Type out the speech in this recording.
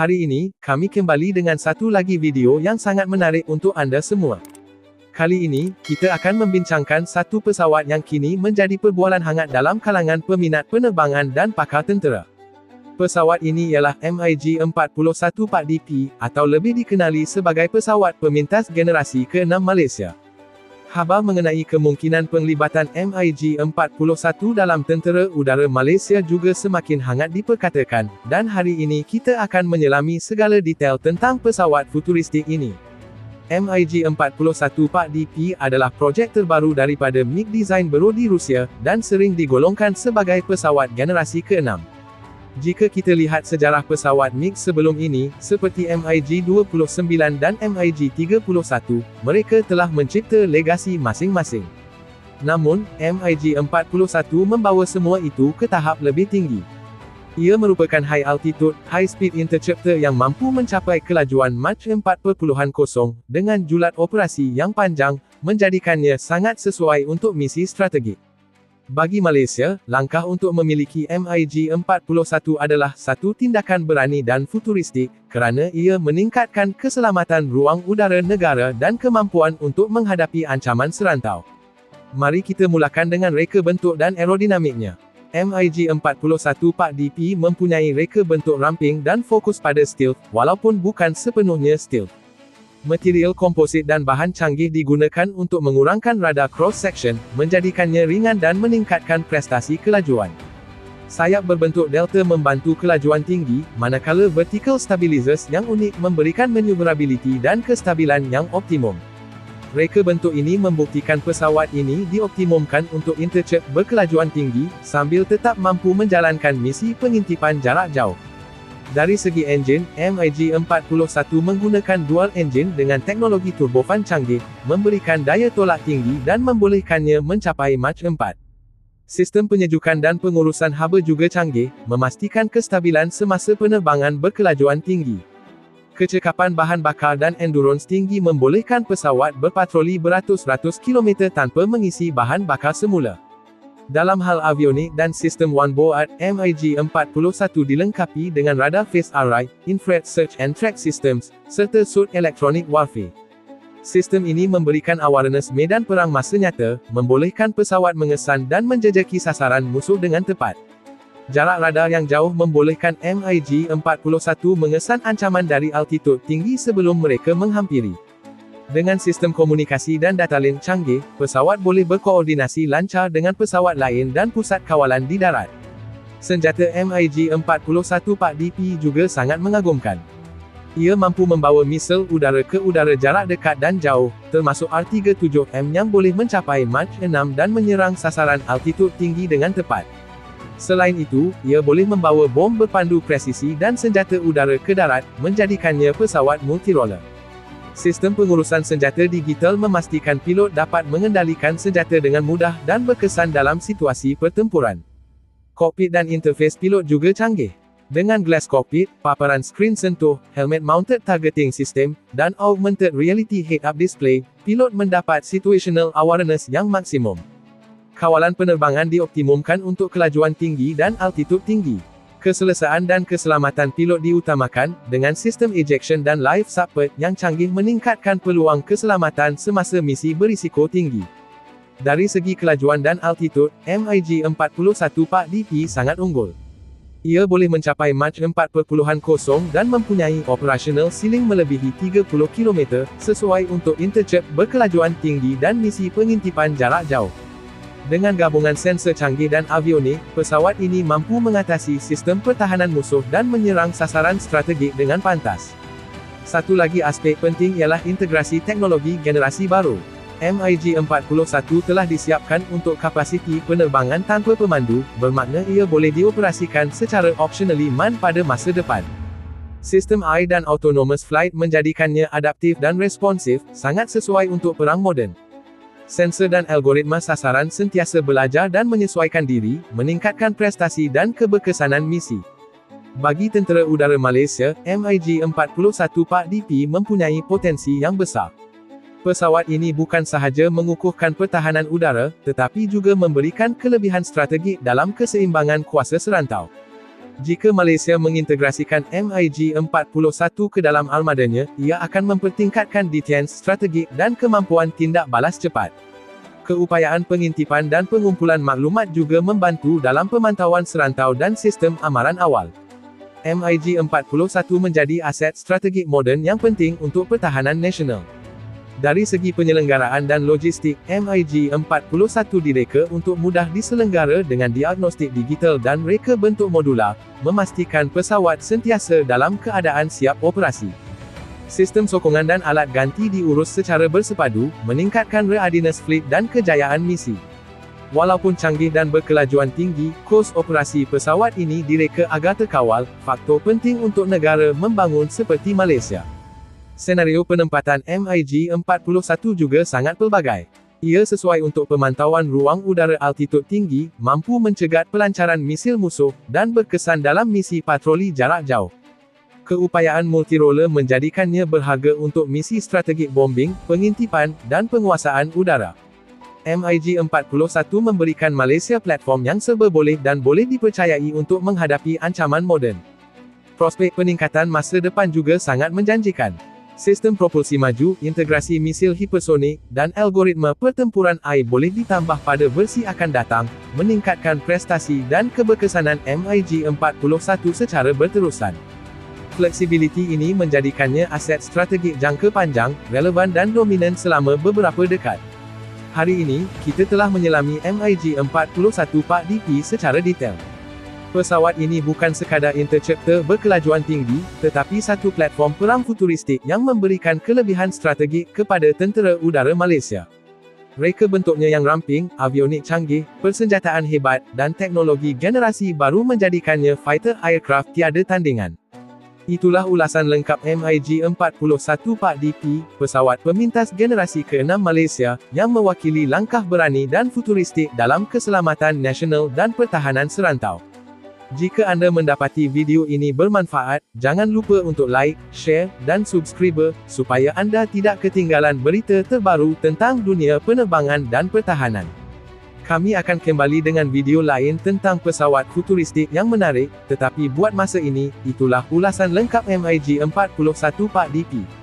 Hari ini, kami kembali dengan satu lagi video yang sangat menarik untuk anda semua. Kali ini, kita akan membincangkan satu pesawat yang kini menjadi perbualan hangat dalam kalangan peminat penerbangan dan pakar tentera. Pesawat ini ialah MiG-41-4DP, atau lebih dikenali sebagai pesawat pemintas generasi ke-6 Malaysia. Khabar mengenai kemungkinan penglibatan MiG-41 dalam tentera udara Malaysia juga semakin hangat diperkatakan, dan hari ini kita akan menyelami segala detail tentang pesawat futuristik ini. MiG-41-4DP adalah projek terbaru daripada MiG Design Berodi Rusia, dan sering digolongkan sebagai pesawat generasi ke-6. Jika kita lihat sejarah pesawat MiG sebelum ini, seperti MiG-29 dan MiG-31, mereka telah mencipta legasi masing-masing. Namun, MiG-41 membawa semua itu ke tahap lebih tinggi. Ia merupakan high altitude, high speed interceptor yang mampu mencapai kelajuan Mach 4.0, dengan julat operasi yang panjang, menjadikannya sangat sesuai untuk misi strategik. Bagi Malaysia, langkah untuk memiliki MiG-41 adalah satu tindakan berani dan futuristik, kerana ia meningkatkan keselamatan ruang udara negara dan kemampuan untuk menghadapi ancaman serantau. Mari kita mulakan dengan reka bentuk dan aerodinamiknya. MiG-41-4DP mempunyai reka bentuk ramping dan fokus pada stealth, walaupun bukan sepenuhnya stealth. Material komposit dan bahan canggih digunakan untuk mengurangkan radar cross-section, menjadikannya ringan dan meningkatkan prestasi kelajuan. Sayap berbentuk delta membantu kelajuan tinggi, manakala vertical stabilizers yang unik memberikan maneuverability dan kestabilan yang optimum. Reka bentuk ini membuktikan pesawat ini dioptimumkan untuk intercept berkelajuan tinggi, sambil tetap mampu menjalankan misi pengintipan jarak jauh. Dari segi enjin, MiG-41 menggunakan dual engine dengan teknologi turbofan canggih, memberikan daya tolak tinggi dan membolehkannya mencapai Mach 4. Sistem penyejukan dan pengurusan haba juga canggih, memastikan kestabilan semasa penerbangan berkelajuan tinggi. Kecekapan bahan bakar dan endurance tinggi membolehkan pesawat berpatroli beratus-ratus kilometer tanpa mengisi bahan bakar semula. Dalam hal avionik dan sistem onboard, MiG-41 dilengkapi dengan radar phase array, infrared search and track systems, serta suit electronic warfare. Sistem ini memberikan awareness medan perang masa nyata, membolehkan pesawat mengesan dan menjejaki sasaran musuh dengan tepat. Jarak radar yang jauh membolehkan MiG-41 mengesan ancaman dari altitude tinggi sebelum mereka menghampiri. Dengan sistem komunikasi dan data link canggih, pesawat boleh berkoordinasi lancar dengan pesawat lain dan pusat kawalan di darat. Senjata MiG-41-4DP juga sangat mengagumkan. Ia mampu membawa misel udara ke udara jarak dekat dan jauh, termasuk R-37M yang boleh mencapai Mach 6 dan menyerang sasaran altitude tinggi dengan tepat. Selain itu, ia boleh membawa bom berpandu presisi dan senjata udara ke darat, menjadikannya pesawat multiroller. Sistem pengurusan senjata digital memastikan pilot dapat mengendalikan senjata dengan mudah dan berkesan dalam situasi pertempuran. Kokpit dan interface pilot juga canggih. Dengan glass cockpit, paparan skrin sentuh, helmet mounted targeting system, dan augmented reality head-up display, pilot mendapat situational awareness yang maksimum. Kawalan penerbangan dioptimumkan untuk kelajuan tinggi dan altitude tinggi. Keselesaan dan keselamatan pilot diutamakan, dengan sistem ejection dan life support yang canggih meningkatkan peluang keselamatan semasa misi berisiko tinggi. Dari segi kelajuan dan altitude, MiG-41-4DP sangat unggul. Ia boleh mencapai Mach 4.0 dan mempunyai operational ceiling melebihi 30 km, sesuai untuk intercept berkelajuan tinggi dan misi pengintipan jarak jauh. Dengan gabungan sensor canggih dan avionik, pesawat ini mampu mengatasi sistem pertahanan musuh dan menyerang sasaran strategik dengan pantas. Satu lagi aspek penting ialah integrasi teknologi generasi baru. MiG-41 telah disiapkan untuk kapasiti penerbangan tanpa pemandu, bermakna ia boleh dioperasikan secara optionally man pada masa depan. Sistem AI dan autonomous flight menjadikannya adaptif dan responsif, sangat sesuai untuk perang moden. Sensor dan algoritma sasaran sentiasa belajar dan menyesuaikan diri, meningkatkan prestasi dan keberkesanan misi. Bagi tentera udara Malaysia, MiG-41-4DP mempunyai potensi yang besar. Pesawat ini bukan sahaja mengukuhkan pertahanan udara, tetapi juga memberikan kelebihan strategik dalam keseimbangan kuasa serantau. Jika Malaysia mengintegrasikan MiG-41 ke dalam armadanya, ia akan mempertingkatkan defense strategik dan kemampuan tindak balas cepat. Keupayaan pengintipan dan pengumpulan maklumat juga membantu dalam pemantauan serantau dan sistem amaran awal. MiG-41 menjadi aset strategik moden yang penting untuk pertahanan nasional. Dari segi penyelenggaraan dan logistik, MiG-41 direka untuk mudah diselenggara dengan diagnostik digital dan reka bentuk modular, memastikan pesawat sentiasa dalam keadaan siap operasi. Sistem sokongan dan alat ganti diurus secara bersepadu, meningkatkan readiness fleet dan kejayaan misi. Walaupun canggih dan berkelajuan tinggi, kos operasi pesawat ini direka agar terkawal, faktor penting untuk negara membangun seperti Malaysia. Senario penempatan MiG-41 juga sangat pelbagai. Ia sesuai untuk pemantauan ruang udara altitud tinggi, mampu mencegat pelancaran misil musuh, dan berkesan dalam misi patroli jarak jauh. Keupayaan multiroller menjadikannya berharga untuk misi strategik bombing, pengintipan, dan penguasaan udara. MiG-41 memberikan Malaysia platform yang serba boleh dan boleh dipercayai untuk menghadapi ancaman moden. Prospek peningkatan masa depan juga sangat menjanjikan sistem propulsi maju, integrasi misil hipersonik, dan algoritma pertempuran air boleh ditambah pada versi akan datang, meningkatkan prestasi dan keberkesanan MiG-41 secara berterusan. Fleksibiliti ini menjadikannya aset strategik jangka panjang, relevan dan dominan selama beberapa dekad. Hari ini, kita telah menyelami MiG-41 Pak DP secara detail. Pesawat ini bukan sekadar interceptor berkelajuan tinggi, tetapi satu platform perang futuristik yang memberikan kelebihan strategik kepada tentera udara Malaysia. Reka bentuknya yang ramping, avionik canggih, persenjataan hebat, dan teknologi generasi baru menjadikannya fighter aircraft tiada tandingan. Itulah ulasan lengkap MiG-41 Pak DP, pesawat pemintas generasi ke-6 Malaysia, yang mewakili langkah berani dan futuristik dalam keselamatan nasional dan pertahanan serantau. Jika anda mendapati video ini bermanfaat, jangan lupa untuk like, share, dan subscribe, supaya anda tidak ketinggalan berita terbaru tentang dunia penerbangan dan pertahanan. Kami akan kembali dengan video lain tentang pesawat futuristik yang menarik, tetapi buat masa ini, itulah ulasan lengkap MiG-41 Pak DP.